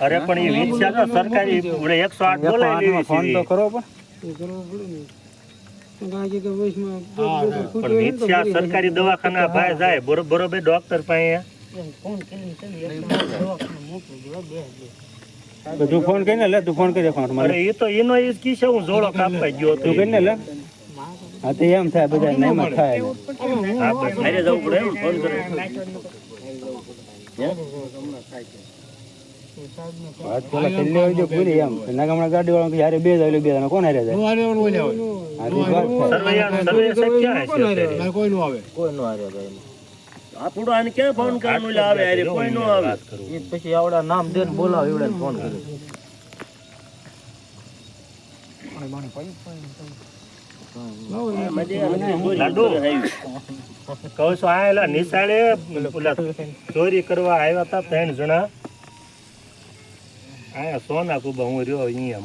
અરે પણ એ છે તો સરકારી એકસો આઠ બોલાવી લેવી ફોન તો કરો પણ છે સરકારી દવાખાના ભાઈ જાય બરોબર બરોબર ડોક્ટર પાસે. તો ફોન કરીને લે તું ફોન કરી ફોન અરે એ તો એનો એ કી કિસ્સો હું જોડો કાપવા ગયો તું કરીને લે. હા તો એમ થાય બધા એમાં થાય. હા, બસ. જવું પડે એમ, ફોન કરે. વાત પેલા છેલ્લે હોય જો પૂરી એમ. નાગામણા ગાડી વાળા કે યારે બે જાય એટલે બે જણા કોણ હારે જાય હા તો ઈ વાત થાય સરવૈયા- સરવૈયા સાહેબ ક્યાં કોઈ નો આવે. આપણું આને ક્યાં ફોન કરવાનું લે આવે? કોઈ નો આવે. વાત પછી આવડા નામ દે બોલાવ એવડે ફોન કર્યો લાડુ. કહું છું આ એલા નિશાળે ઓલા ચોરી કરવા આવ્યા હતા ત્રણ જણા. આયા સોના કુબા હું રહ્યો અહીંયા